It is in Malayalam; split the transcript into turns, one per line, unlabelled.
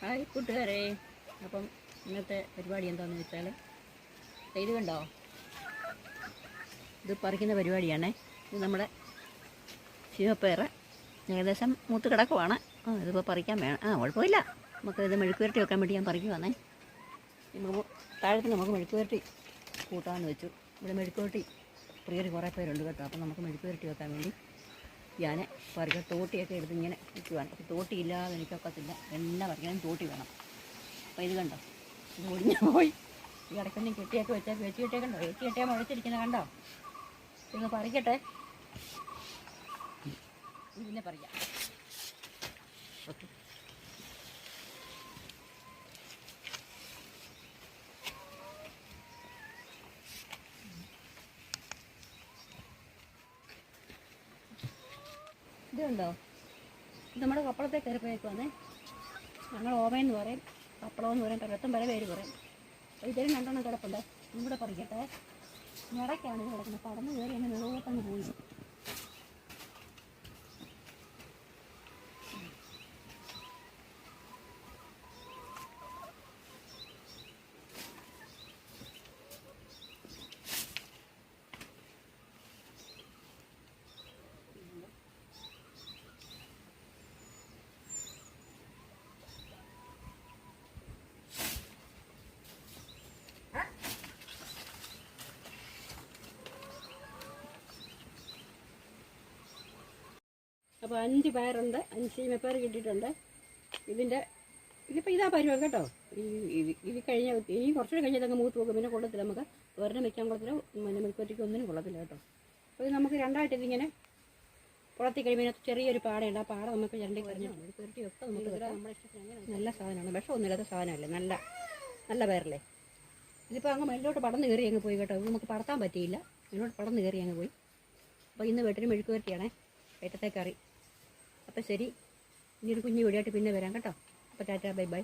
ഹായ് കൂട്ടുകാരെ. അപ്പം ഇന്നത്തെ പരിപാടി എന്താണെന്ന് വെച്ചാൽ ഇത് കണ്ടോ? ഇത് പറിക്കുന്ന പരിപാടിയാണേ. ഇത് നമ്മുടെ ശിവപ്പേറ്. ഏകദേശം മൂത്ത് കിടക്കുവാണ്. ആ ഇതിപ്പോൾ പറിക്കാൻ വേണം. ആ കുഴപ്പമില്ല. നമുക്ക് ഇത് മെഴുക്ക് വരട്ടി വെക്കാൻ വേണ്ടി ഞാൻ പറിക്കുവാണേ. നമുക്ക് താഴത്ത് നമുക്ക് മെഴുക്ക് വരട്ടി കൂട്ടാമെന്ന് വെച്ചു. ഇവിടെ മെഴുക്ക് വരട്ടി പ്രിയർ കുറേ പേരുണ്ട് കേട്ടോ. അപ്പം നമുക്ക് മെഴുക്ക് വരട്ടി വെക്കാൻ വേണ്ടി ഞാൻ പറിക്കുക തോട്ടിയൊക്കെ എടുത്ത് ഇങ്ങനെ നിൽക്കുവാണ് തോട്ടി ഇല്ലാതെ എനിക്കൊക്കത്തില്ല. എണ്ണ പറിക്കാനും തോട്ടി വേണം. അപ്പോൾ ഇത് കണ്ടോ? ഇത് ഒടിഞ്ഞു പോയി. ഈ ഇടയ്ക്കൊന്നും കെട്ടിയൊക്കെ വെച്ചാൽ വെച്ച് കെട്ടിയൊക്കെ കണ്ടോ വെച്ച് കെട്ടിയാൽ മുഴച്ചിരിക്കുന്നത് കണ്ടോ? ഇതൊന്ന് പറിക്കട്ടെ. ഇതിനെ പറിക്കാം. ഇതുണ്ടോ? ഇത് നമ്മുടെ കപ്പളത്തെ കയറിപ്പോയേക്കുവാന്നേ ഞങ്ങൾ ഓമയെന്ന് പറയും കപ്പളം എന്ന് പറയും പലത്തും പല പേര് പറയും. അപ്പോൾ ഇതിലും രണ്ടെണ്ണം കിടപ്പുണ്ട്. ഇവിടെ പറിക്കട്ടെ. ഇടയ്ക്കാണ് ഇത് കിടക്കുന്നത്. പടന്ന് കയറി എന്നെ നിറവോട്ടങ്ങ് പോയി അപ്പോൾ അഞ്ച് പയറുണ്ട് അഞ്ച് ചീമപ്പയർ കിട്ടിയിട്ടുണ്ട്. ഇതിന്റെ ഇതിപ്പോൾ ഇതാ പരുവം കേട്ടോ. ഈ ഇത് ഇത് കഴിഞ്ഞ ഈ കുറച്ചുകൂടെ കഴിഞ്ഞാൽ അങ്ങ് മൂത്ത് പോകും. പിന്നെ കൊള്ളത്തില്ല നമുക്ക്. ഒരെണ്ണം വെക്കാൻ കൊള്ളത്തില്ല. പിന്നെ മെഴുക്കുവറ്റിക്ക് ഒന്നിനും കൊള്ളത്തില്ല കേട്ടോ. അപ്പോൾ ഇത് നമുക്ക് രണ്ടായിട്ട് ഇതിങ്ങനെ കുളത്തി കഴിയുമ്പോൾ ചെറിയൊരു പാടയുണ്ട്. ആ പാട നമുക്ക് രണ്ടേ കഴിഞ്ഞു മെഴുക്കുവരട്ടി നമുക്ക് വെക്കാം. നമ്മുടെ ഇഷ്ടത്തിന് അങ്ങനെ നല്ല സാധനമാണ്. വിഷമൊന്നുമില്ലാത്ത സാധനമല്ലേ? നല്ല നല്ല പേരല്ലേ ഇതിപ്പോൾ അങ്ങ് മേലോട്ട് പടന്ന് കയറി അങ്ങ് പോയി കേട്ടോ. നമുക്ക് പടത്താൻ പറ്റിയില്ല. മേലോട്ട് പടന്ന് കയറി അങ്ങ് പോയി. അപ്പോൾ ഇന്ന് വീട്ടിൽ മെഴുക്കുവരട്ടിയാണേ വയറ്റത്തെ കറി. അപ്പോൾ ശരി. ഇനി ഒരു കുഞ്ഞു വീഡിയോ പിന്നെ വരാം കേട്ടോ. അപ്പോൾ ടാറ്റാ ബൈ ബൈ.